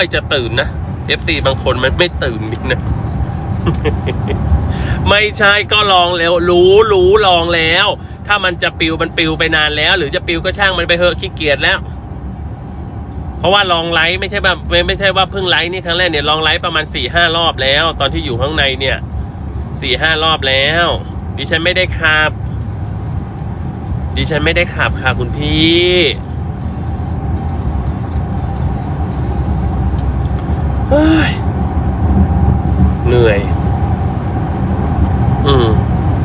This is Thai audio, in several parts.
ค่อยจะตื่นนะ FC บางคนมันไม่ตื่นนิดนะ ไม่ใช่ก็ลองแล้ว รู้รู้ลองแล้ว ถ้ามันจะปิวมันปิวไปนานแล้ว หรือจะปิวก็ช่างมันไปเถอะขี้เกียจแล้ว เพราะว่าลองไลฟ์ไม่ใช่แบบไม่ไม่ใช่ว่าเพิ่งไลฟ์นี่ครั้งแรกเนี่ยลองไลฟ์ประมาณสี่ห้ารอบแล้ว ตอนที่อยู่ข้างในเนี่ยสี่ห้ารอบแล้วดิฉันไม่ได้ขับ ดิฉันไม่ได้ขับค่ะคุณพี่ เฮ้ยเหนื่อย อืม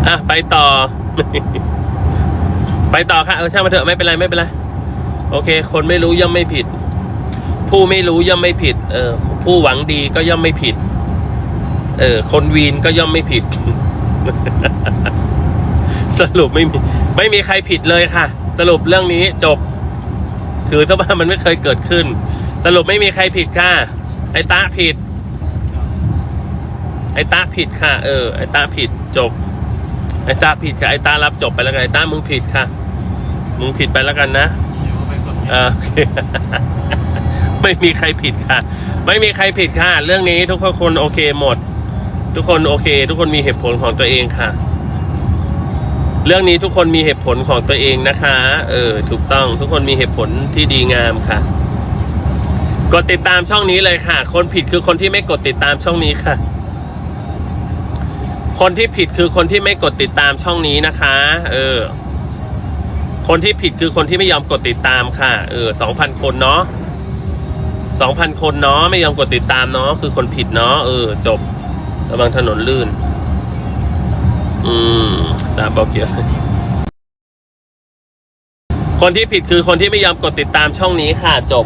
อะไปต่อ ไปต่อค่ะเออช่างมาเถอะไม่เป็นไรไม่เป็นไรโอเค คนไม่รู้ย่อมไม่ผิด ผู้ไม่รู้ย่อมไม่ผิด เออ ผู้หวังดีก็ย่อมไม่ผิด เออ คนวีนก็ย่อมไม่ผิด สรุปไม่มี ไม่มีใครผิดเลยค่ะ สรุปเรื่องนี้จบ ถือซะว่ามันไม่เคยเกิดขึ้น สรุปไม่มีใครผิดค่ะ ไอ้ตาผิด ไอ้ตาผิดค่ะ เออ ไอ้ตาผิดจบ ไอ้ตาผิดค่ะ ไอ้ตารับจบไปแล้วกันไอ้ตามึงผิดค่ะ มึงผิดไปแล้วกันนะอ่าโอเคไม่มีใครผิดค่ะ ไม่มีใครผิดค่ะ เรื่องนี้ทุกคนโอเคหมด ทุกคนโอเค ทุกคนมีเหตุผลของตัวเองค่ะ เรื่องนี้ทุกคนมีเหตุผลของตัวเองนะคะ เออ ถูกต้อง ทุกคนมีเหตุผลที่ดีงามค่ะ กดติดตามช่องนี้เลยค่ะ คนผิดคือคนที่ไม่กดติดตามช่องนี้ค่ะ คนที่ผิดคือคนที่ไม่กดติดตามช่องนี้นะคะ เออ คนที่ผิดคือคนที่ไม่ยอมกดติดตามค่ะ เออสองพันคนเนาะสองพันคนเนาะไม่ยอมกดติดตามเนาะคือคนผิดเนาะเออ จบระวังถนนลื่น อืมตามบอกเกียร์คนที่ผิดคือคนที่ไม่ยอมกดติดตามช่องนี้ค่ะ จบ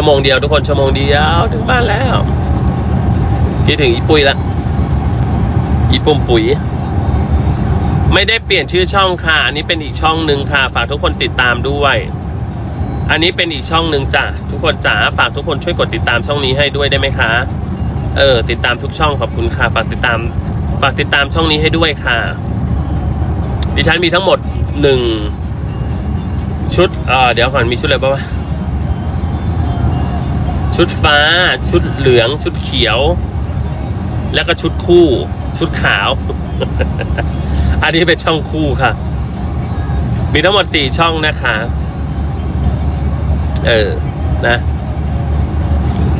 ชั่วโมงเดียวทุกคนชั่วโมงเดียวถึงบ้านแล้วคิดถึงอีปุ้ยละอีปุ่มปุ๋ย ไม่ได้เปลี่ยนชื่อช่องค่ะ อันนี้เป็นอีกช่องหนึ่งค่ะ ฝากทุกคนติดตามด้วย อันนี้เป็นอีกช่องหนึ่งจ้ะทุกคนจ๋าฝากทุกคนช่วยกดติดตามช่องนี้ให้ด้วยได้ไหมคะ เออ ติดตามทุกช่องขอบคุณค่ะ ฝากติดตาม ฝากติดตามช่องนี้ให้ด้วยค่ะ ดิฉันมีทั้งหมดหนึ่งชุดเออเดี๋ยวก่อนมีชุดอะไรบ้าง ชุดฟ้า ชุดเหลือง ชุดเขียว แล้วก็ชุดคู่ ชุดขาว อันนี้เป็นช่องคู่ค่ะ มีทั้งหมดสี่ช่องนะคะ เออ นะ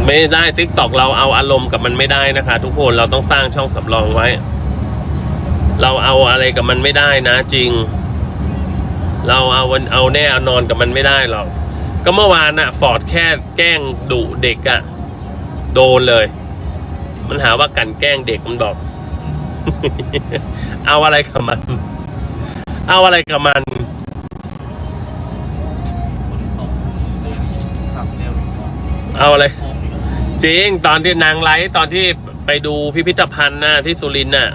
ไม่ได้ทิกตอกเราเอาอารมณ์กับมันไม่ได้นะคะ ทุกคนเราต้องสร้างช่องสำรองไว้ เราเอาอะไรกับมันไม่ได้นะ จริง เราเอาวันเอาแน่เอานอนกับมันไม่ได้หรอก ก็เมื่อวานน่ะฟอร์ดแค่แกล้งดุเด็กอะ่ะโดนเลย มันหาว่ากันแกล้งเด็กมันบอก เอาอะไรกับมัน เอาอะไรกับมันเอาอะไร จริงตอนที่นางไลฟ์ตอนที่ไปดูพิพิธภัณฑ์น่ะที่สุรินทร์น่ะ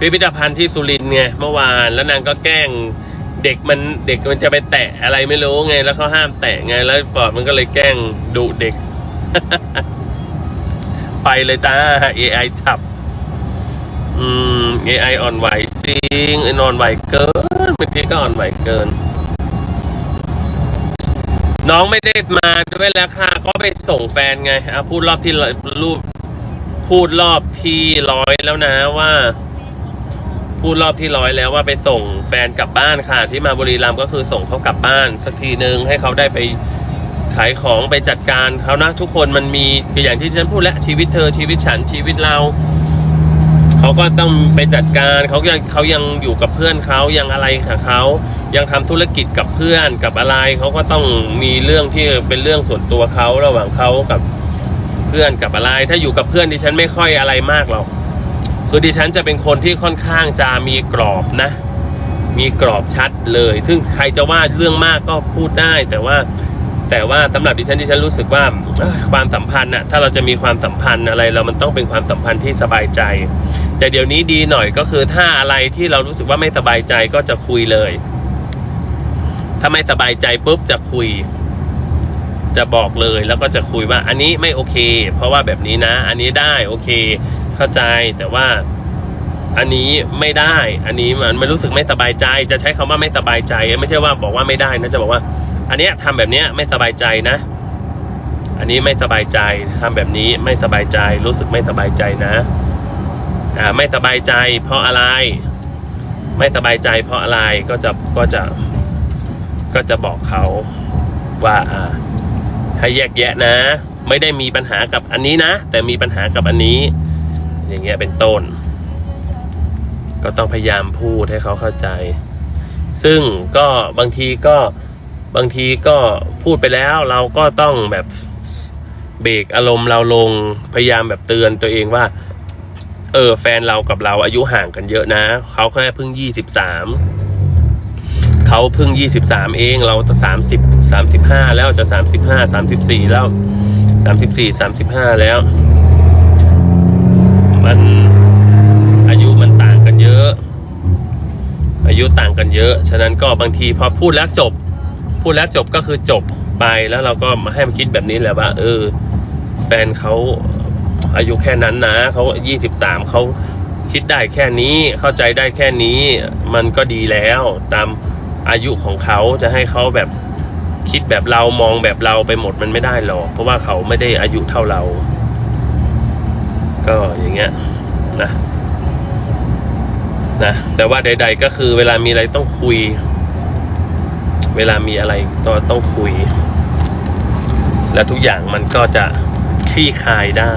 พิพิธภัณฑ์ที่สุรินทร์ไงเมื่อวานแล้วนางก็แกล้ง เด็กมันเด็กมันจะไปแตะอะไรไม่รู้ไง แล้วเขาห้ามแตะไง แล้วฟอร์ดมันก็เลยแกล้งดุเด็ก ไปเลยจ้า AI จับ อืม AI อ่อนไหวจริงอ้นอนไหวเกินเมื่อกี้ก็อ่อนไหวเกิน น้องไม่ได้มาด้วยแล้วค่ะ ก็ไปส่งแฟนไงอะพูดรอบที่ร้อยรูปพูดรอบที่ร้อยแล้วนะว่า พูดรอบที่ร้อยแล้วว่าไปส่งแฟนกลับบ้านค่ะ ที่มาบุรีรัมย์ก็คือส่งเขากลับบ้าน สักทีหนึ่งให้เขาได้ไปขายของไปจัดการเขานะทุกคนมันมีคืออย่างที่ฉันพูดแล้วชีวิตเธอชีวิตฉันชีวิตเราเขาก็ต้องไปจัดการเขายังเขายังอยู่กับเพื่อนเขายังอะไรกับเขายังทำธุรกิจกับเพื่อนกับอะไรเขาก็ต้องมีเรื่องที่เป็นเรื่องส่วนตัวเขาระหว่างเขากับเพื่อนกับอะไร ถ้าอยู่กับเพื่อนดิฉันไม่ค่อยอะไรมากหรอก คือดิฉันจะเป็นคนที่ค่อนข้างจะมีกรอบนะ มีกรอบชัดเลย ซึ่งใครจะว่าเรื่องมากก็พูดได้ แต่ว่าแต่ว่าสำหรับดิฉันดิฉันรู้สึกว่าความสัมพันธ์น่ะถ้าเราจะมีความสัมพันธ์อะไรเรามันต้องเป็นความสัมพันธ์ที่สบายใจ แต่เดี๋ยวนี้ดีหน่อยก็คือถ้าอะไรที่เรารู้สึกว่าไม่สบายใจก็จะคุยเลย ถ้าไม่สบายใจปุ๊บจะคุย จะบอกเลยแล้วก็จะคุยว่า อันนี้ไม่โอเค เพราะว่าแบบนี้นะ อันนี้ได้โอเค เข้าใจแต่ว่าอันนี้ไม่ได้ อันนี้มันไม่รู้สึกไม่สบายใจ จะใช้คำว่าไม่สบายใจ ไม่ใช่ว่าบอกว่าไม่ได้นะจะบอกว่า อันเนี้ยทำแบบเนี้ยไม่สบายใจนะ อันนี้ไม่สบายใจทำแบบนี้ไม่สบายใจ รู้สึกไม่สบายใจนะอ่าไม่สบายใจ เพราะอะไร ไม่สบายใจ เพราะอะไรก็จะก็จะก็จะบอกเขาว่าอ่าให้แยกแยะนะ ไม่ได้มีปัญหากับอันนี้นะ แต่มีปัญหากับอันนี้ อย่างเงี้ยเป็นต้น ก็ต้องพยายามพูดให้เขาเข้าใจ ซึ่งก็บางทีก็บางทีก็พูดไปแล้วเราก็ต้องแบบเบรกอารมณ์เราลงพยายามแบบเตือนตัวเองว่า เออแฟนเรากับเราอายุห่างกันเยอะนะเขาแค่เพิ่งยี่สิบสามเขาเพิ่งยี่สิบสามเองเราจะสามสิบสามสิบห้าแล้วจะสามสิบห้าสามสิบสี่แล้วสามสิบสี่สามสิบห้าแล้ว มันอายุมันต่างกันเยอะ อายุต่างกันเยอะ ฉะนั้นก็บางทีพอพูดแล้วจบ พูดแล้วจบก็คือจบไปแล้วเราก็มาให้มันคิดแบบนี้แหละว่า เออ แฟนเขาอายุแค่นั้นนะเขายี่สิบสามเขาคิดได้แค่นี้เข้าใจได้แค่นี้ มันก็ดีแล้วตามอายุของเขาจะให้เขาแบบคิดแบบเรามองแบบเราไปหมดมันไม่ได้หรอกเพราะว่าเขาไม่ได้อายุเท่าเรา ก็อย่างเงี้ยนะนะแต่ว่าใด ๆ ก็คือเวลามีอะไรต้องคุย เวลามีอะไรก็ต้องคุย และทุกอย่างมันก็จะคลี่คลายได้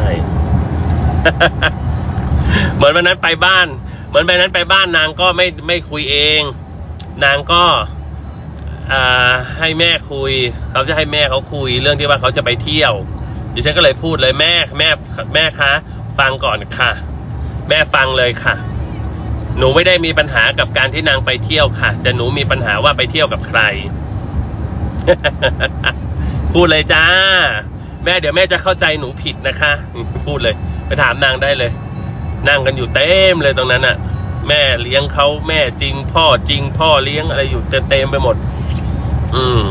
เหมือนวันนั้นไปบ้าน เหมือนวันนั้นไปบ้านนางก็ไม่ไม่คุยเอง นางก็อให้แม่คุย เขาจะให้แม่เขาคุย เรื่องที่ว่าเขาจะไปเที่ยวดิฉันก็เลยพูดเลยแม่แม่แม่คะ ฟังก่อนค่ะ แม่ฟังเลยค่ะ หนูไม่ได้มีปัญหากับการที่นางไปเที่ยวค่ะ แต่หนูมีปัญหาว่าไปเที่ยวกับใคร พูดเลยจ้า แม่เดี๋ยวแม่จะเข้าใจหนูผิดนะคะ พูดเลย ไปถามนางได้เลย นั่งกันอยู่เต็มเลยตรงนั้นอะแม่เลี้ยงเขาแม่จริง พ่อจริง พ่อเลี้ยงอะไรอยู่เต็มไปหมด อืม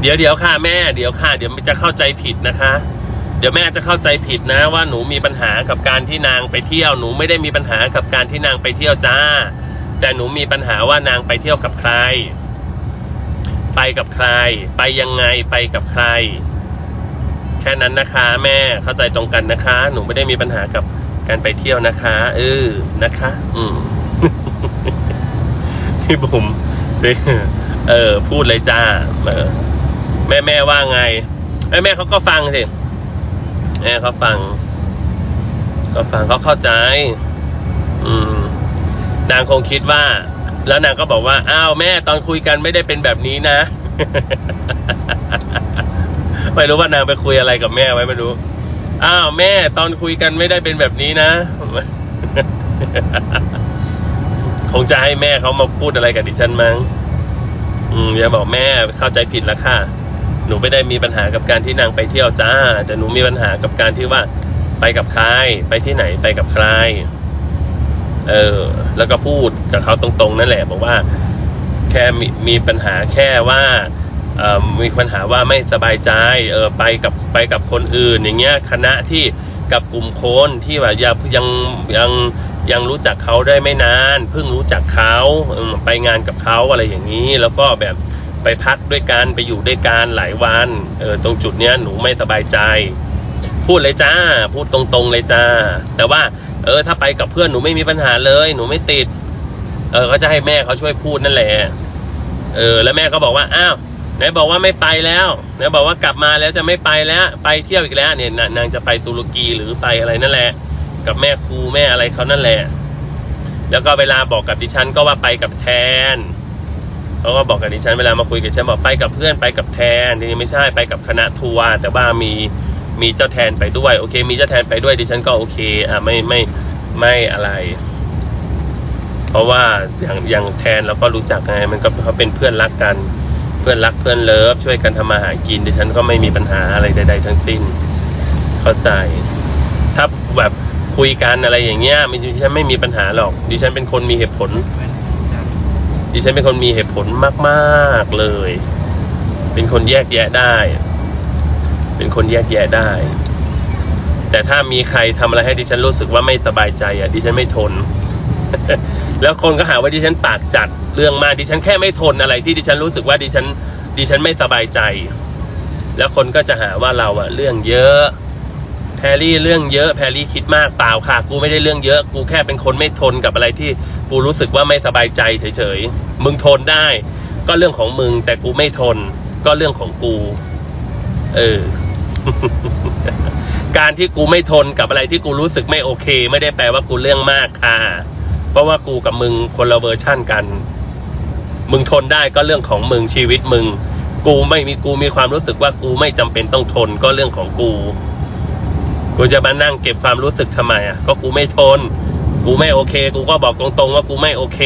เดี๋ยวเดี๋ยวค่ะแม่ เดี๋ยวค่ะ เดี๋ยวจะเข้าใจผิดนะคะ เดี๋ยวแม่จะเข้าใจผิดนะว่าหนูมีปัญหากับการที่นางไปเที่ยว หนูไม่ได้มีปัญหากับการที่นางไปเที่ยวจ้า แต่หนูมีปัญหาว่านางไปเที่ยวกับใคร ไปกับใคร ไปยังไงไปกับใคร แค่นั้นนะคะ แม่เข้าใจตรงกันนะคะ หนูไม่ได้มีปัญหากับการไปเที่ยวนะคะเออนะคะ อืมพี่บุ๋มเออ พูดเลยจ้า เออ แม่แม่ว่าไงแม่แม่เขาก็ฟังสิ แม่เขาฟังเขาฟังเขาเข้าใจ อืม นางคงคิดว่า แล้วนางก็บอกว่า อ้าวแม่ตอนคุยกันไม่ได้เป็นแบบนี้นะ ไม่รู้ว่านางไปคุยอะไรกับแม่ไว้ไม่รู้ อ้าวแม่ตอนคุยกันไม่ได้เป็นแบบนี้นะ คงจะให้แม่เขามาพูดอะไรกับดิฉันมั้ง อืมอย่าบอกแม่เข้าใจผิดแล้วค่ะ หนูไม่ได้มีปัญหากับการที่นางไปเที่ยวจ้า แต่หนูมีปัญหากับการที่ว่าไปกับใคร ไปที่ไหนไปกับใคร เออ แล้วก็พูดกับเขาตรงๆ นั่นแหละ บอกว่า แค่มีมีปัญหาแค่ว่าเอ่อมีปัญหาว่าไม่สบายใจ เออไปกับไปกับคนอื่น อย่างเงี้ยคณะที่กับกลุ่มคนที่แบบยังยังยังยังรู้จักเขาได้ไม่นาน เพิ่งรู้จักเขาไปงานกับเขาอะไรอย่างนี้ แล้วก็แบบ ไปพักด้วยกันไปอยู่ด้วยกันหลายวันเออตรงจุดเนี้ยหนูไม่สบายใจ พูดเลยจ้า พูดตรงๆเลยจ้า แต่ว่า เออ ถ้าไปกับเพื่อนหนูไม่มีปัญหาเลย หนูไม่ติด เออก็จะให้แม่เขาช่วยพูดนั่นแหละเออ แล้วแม่ก็บอกว่าอ้าวไหนบอกว่าไม่ไปแล้วไหนบอกว่ากลับมาแล้วจะไม่ไปแล้ว ไปเที่ยวอีกแล้ว เนี่ยนนางจะไปตุรกีหรือไปอะไรนั่นแหละ กับแม่ครูแม่อะไรเขานั่นแหละ แล้วก็เวลาบอกกับดิฉันก็ว่าไปกับแทน เขาก็บอกกับดิฉันเวลามาคุยกับฉันบอกไปกับเพื่อนไปกับแทนทีนี้ไม่ใช่ไปกับคณะทัวร์แต่ว่ามีมีเจ้าแทนไปด้วยโอเค มีเจ้าแทนไปด้วยดิฉันก็โอเคอะไม่ไม่ไม่อะไร เพราะว่าอย่างอย่างแทนเราก็รู้จักไงมันก็เขาเป็นเพื่อนรักกัน เพื่อนรักเพื่อนเลิฟช่วยกันทำมาหากินดิฉันก็ไม่มีปัญหาอะไรใด ๆ ทั้งสิ้น เข้าใจ ถ้าแบบคุยกันอะไรอย่างเงี้ยดิฉันไม่มีปัญหาหรอกดิฉันเป็นคนมีเหตุผล ดิฉันเป็นคนมีเหตุผลมาก ๆ เลย เป็นคนแยกแยะได้ เป็นคนแยกแยะได้ แต่ถ้ามีใครทำอะไรให้ดิฉันรู้สึกว่าไม่สบายใจอะดิฉันไม่ทน แล้วคนก็หาว่าดิฉันปากจัดเรื่องมากดิฉันแค่ไม่ทนอะไร ที่ดิฉันรู้สึกว่าดิฉันดิฉันไม่สบายใจ แล้วคนก็จะหาว่าเราอะเรื่องเยอะ แพรรี่เรื่องเยอะแพรรี่คิดมากเปล่าค่ะ กูไม่ได้เรื่องเยอะ กูแค่เป็นคนไม่ทนกับอะไรที่กูรู้สึกว่าไม่สบายใจเฉยๆ มึงทนได้ ก็เรื่องของมึง แต่กูไม่ทน ก็เรื่องของกู เออ การที่กูไม่ทนกับอะไรที่กูรู้สึกไม่โอเค ไม่ได้แปลว่ากูเรื่องมากค่ะ เพราะว่ากูกับมึงคนละเวอร์ชั่นกัน มึงทนได้ก็เรื่องของมึงชีวิตมึง กูไม่มีกูมีความรู้สึกว่ากูไม่จำเป็นต้องทนก็เรื่องของกู กูจะมานั่งเก็บความรู้สึกทำไมอะก็กูไม่ทน กูไม่โอเค กูก็บอกตรงๆ ว่ากูไม่โอเค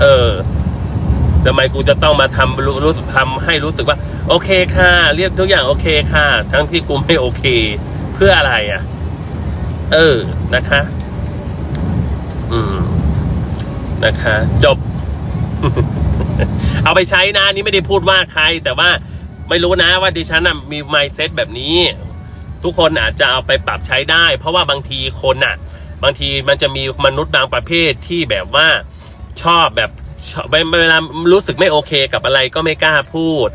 เออทำไมกูจะต้องมาทำรู้รู้สึกทำให้รู้สึกว่า โอเคค่ะ เรียกทุกอย่างโอเคค่ะ ทั้งที่กูไม่โอเค เพื่ออะไรอะ เออนะคะ อืม นะคะ จบ เอาไปใช้นะนี่ไม่ได้พูดว่าใคร แต่ว่าไม่รู้นะว่าดิฉันนะมี mindset แบบนี้ ทุกคนอาจจะเอาไปปรับใช้ได้ เพราะว่าบางทีคนน่ะ บางทีมันจะมีมนุษย์บางประเภทที่แบบว่าชอบแบบชอบเวลารู้สึกไม่โอเคกับอะไรก็ไม่กล้าพูด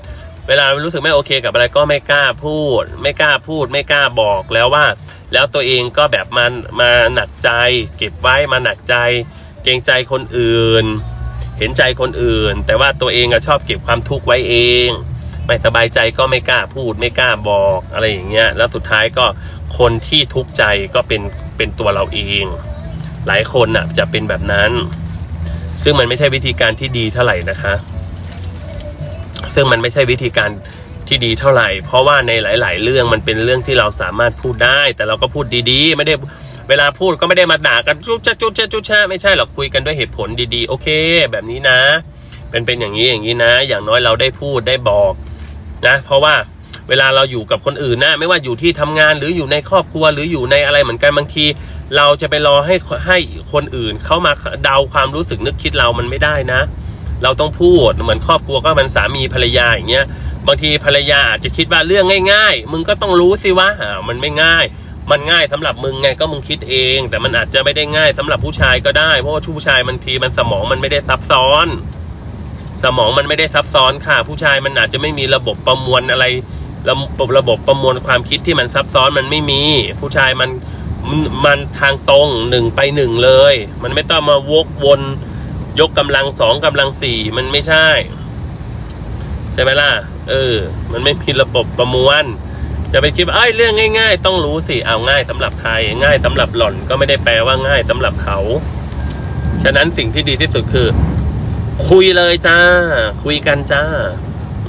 เวลารู้สึกไม่โอเคกับอะไรก็ไม่กล้าพูด ไม่กล้าพูด ไม่กล้าบอกแล้วว่า แล้วตัวเองก็แบบมามาหนักใจ เก็บไว้มาหนักใจ เกรงใจคนอื่น เห็นใจคนอื่น แต่ว่าตัวเองอะชอบเก็บความทุกข์ไว้เอง ไม่สบายใจก็ไม่กล้าพูดไม่กล้าบอกอะไรอย่างเงี้ยแล้วสุดท้ายก็คนที่ทุกข์ใจก็เป็นเป็นตัวเราเอง หลายคนน่ะจะเป็นแบบนั้น ซึ่งมันไม่ใช่วิธีการที่ดีเท่าไหร่นะคะ ซึ่งมันไม่ใช่วิธีการที่ดีเท่าไหร่ เพราะว่าในหลาย ๆ เรื่องมันเป็นเรื่องที่เราสามารถพูดได้ แต่เราก็พูดดีๆ ไม่ได้เวลาพูดก็ไม่ได้มาด่ากันจุ๊จ้าจุ๊จ้าจุ๊จ้าไม่ใช่หรอกคุยกันด้วยเหตุผลดีๆ โอเค แบบนี้นะ เป็นเป็นอย่างนี้อย่างนี้นะ อย่างน้อยเราได้พูดได้บอก นะเพราะว่าเวลาเราอยู่กับคนอื่นนะ ไม่ว่าอยู่ที่ทำงานหรืออยู่ในครอบครัวหรืออยู่ในอะไรเหมือนกันบางที เราจะไปรอให้ให้คนอื่นเข้ามาเดาความรู้สึกนึกคิดเรามันไม่ได้นะ เราต้องพูดเหมือนครอบครัวก็มันสามีภรรยาอย่างเงี้ยบางทีภรรยาอาจจะคิดว่าเรื่องง่าย ๆ มึงก็ต้องรู้สิว่าอ่ามันไม่ง่าย มันง่ายสำหรับมึงไงก็มึงคิดเอง แต่มันอาจจะไม่ได้ง่ายสำหรับผู้ชายก็ได้ เพราะว่าผู้ชายมันทีมันสมองมันไม่ได้ซับซ้อน สมองมันไม่ได้ซับซ้อนค่ะ ผู้ชายมันอาจจะไม่มีระบบประมวลอะไร ระบบระบบประมวลความคิดที่มันซับซ้อนมันไม่มี ผู้ชายมันมันทางตรงหนึ่งไปหนึ่งเลย มันไม่ต้องมาวกวนยกกำลังสองกำลังสี่มันไม่ใช่ ใช่ไหมล่ะ เออ มันไม่มีระบบประมวลจะไปคิดไอ้เรื่องง่าย ๆ ต้องรู้สิเอาง่ายสำหรับใครง่ายสำหรับหล่อนก็ไม่ได้แปลว่าง่ายสำหรับเขา ฉะนั้นสิ่งที่ดีที่สุดคือ คุยเลยจ้า คุยกันจ้า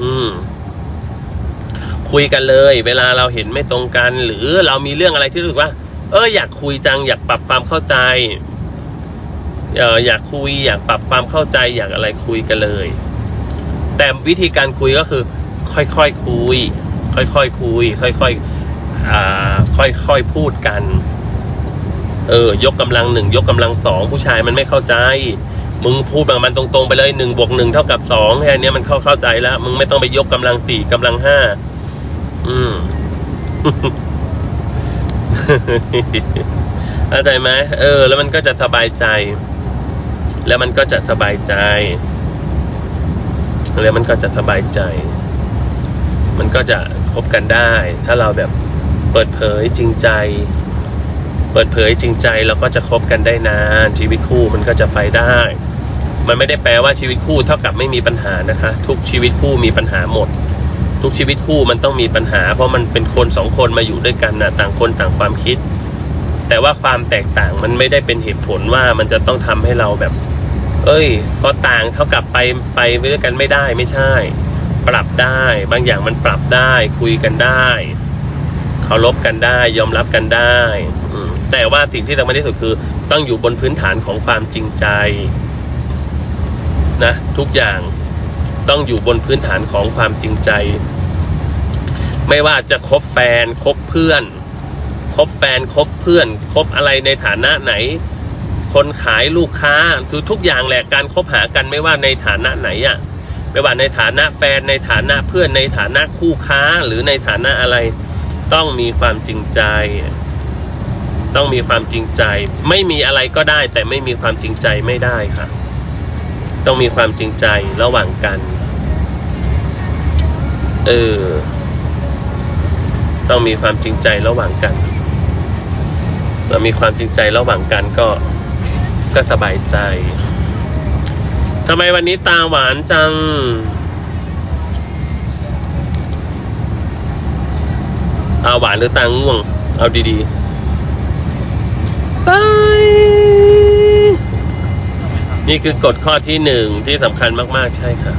อืม คุยกันเลย เวลาเราเห็นไม่ตรงกัน หรือเรามีเรื่องอะไรที่รู้สึกว่า เอออยากคุยจัง อยากปรับความเข้าใจเอออยากคุย อยากปรับความเข้าใจ อยากอะไรคุยกันเลย แต่วิธีการคุยก็คือ ค่อยๆคคุย ค่อยๆคุย ค่อยๆอ่าค่อยๆพูดกัน เออ ยกกำลังหนึ่งยกกำลังสองผู้ชายมันไม่เข้าใจ มึงพูดแบบมันตรงๆไปเลยหนึ่งบวกหนึ่งเท่ากับสองแค่เนี้ยมันเข้าเข้าใจแล้ว มึงไม่ต้องไปยกกำลังสี่กำลังห้าอืมเข้าใจไหมเออ แล้วมันก็จะสบายใจ แล้วมันก็จะสบายใจ แล้วมันก็จะสบายใจ มันก็จะคบกันได้ ถ้าเราแบบเปิดเผยจริงใจ เปิดเผยจริงใจเราก็จะคบกันได้นาน ชีวิตคู่มันก็จะไปได้ มันไม่ได้แปลว่าชีวิตคู่เท่ากับไม่มีปัญหานะคะ ทุกชีวิตคู่มีปัญหาหมด ทุกชีวิตคู่มันต้องมีปัญหา เพราะมันเป็นคนสองคนมาอยู่ด้วยกันนะต่างคนต่างความคิด แต่ว่าความแตกต่างมันไม่ได้เป็นเหตุผลว่ามันจะต้องทำให้เราแบบ เอ้ยพอต่างเท่ากับไปไปด้วยกันไม่ได้ไม่ใช่ ปรับได้ บางอย่างมันปรับได้ คุยกันได้เคารพกันได้ยอมรับกันได้แต่ว่าสิ่งที่สำคัญที่สุดคือ ต้องอยู่บนพื้นฐานของความจริงใจ นะทุกอย่างต้องอยู่บนพื้นฐานของความจริงใจ ไม่ว่าจะคบแฟนคบเพื่อนคบแฟนคบเพื่อนคบอะไรในฐานะไหน คนขายลูกค้าคือทุกอย่างแหละการคบหากันไม่ว่าในฐานะไหนอะไม่ว่าในฐานะแฟนในฐานะเพื่อนในฐานะคู่ค้าหรือในฐานะอะไร ต้องมีความจริงใจ ต้องมีความจริงใจ ไม่มีอะไรก็ได้แต่ไม่มีความจริงใจไม่ได้ค่ะ ต้องมีความจริงใจระหว่างกัน เออ ต้องมีความจริงใจระหว่างกัน เรามีความจริงใจระหว่างกันก็ก็สบายใจทำไมวันนี้ตาหวานจัง ตาหวานหรือตาง่วง เอาดีๆ ไป นี่คือกฎข้อที่หนึ่งที่สำคัญมาก ๆ ใช่ค่ะ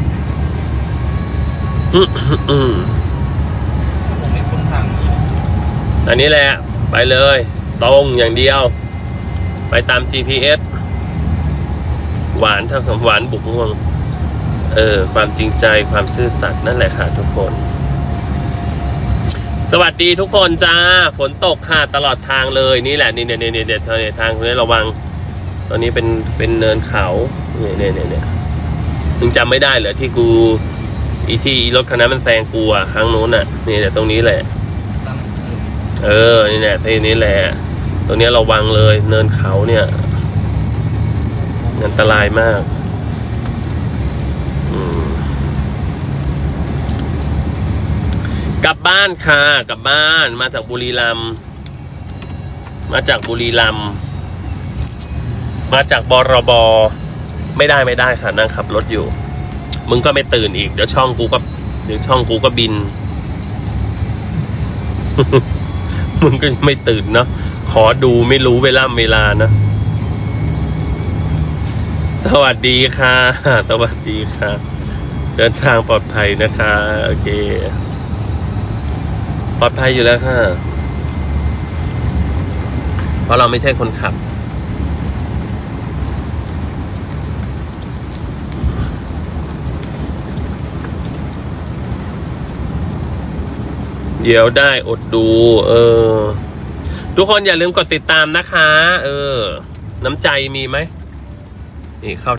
อันนี้แหละ ไปเลย ตรงอย่างเดียว ไปตาม GPS หวานเท่ากับหวานบุกง่วง เออ ความจริงใจความซื่อสัตย์นั่นแหละค่ะทุกคน สวัสดีทุกคนจ้า ฝนตกค่ะตลอดทางเลยนี่แหละ นี่เนี่ยเนี่ยเนี่ยเนี่ยเนี่ยทางนี้ระวัง ตอนนี้เป็นเป็นเนินเขาเนี่ยเนี่ยเนี่ยเนี่ยมึงจำไม่ได้เหรอที่กู อีที่รถคันนั้นมันแซงกูอะครั้งนู้นอะนี่แหละตรงนี้แหละ เออ นี่แหละที่นี้แหละ ตรงนี้ระวังเลย เนินเขาเนี่ย อันตรายมากกลับบ้านค่ะ กลับบ้านมาจากบุรีรัมย์มาจากบุรีรัมย์ มาจากบรบไม่ได้ไม่ได้ค่ะนั่งขับรถอยู่ มึงก็ไม่ตื่นอีก เดี๋ยวช่องกูก็เดี๋ยวช่องกูก็บิน มึงก็ไม่ตื่นเนาะขอดูไม่รู้เวลาเวลานะ สวัสดีค่ะ สวัสดีค่ะ เดินทางปลอดภัยนะคะ โอเค ปลอดภัยอยู่แล้วค่ะ เพราะเราไม่ใช่คนขับ เดี๋ยวได้อดดู เออ ทุกคนอย่าลืมกดติดตามนะคะ เออ น้ำใจมีไหมนี่เข้า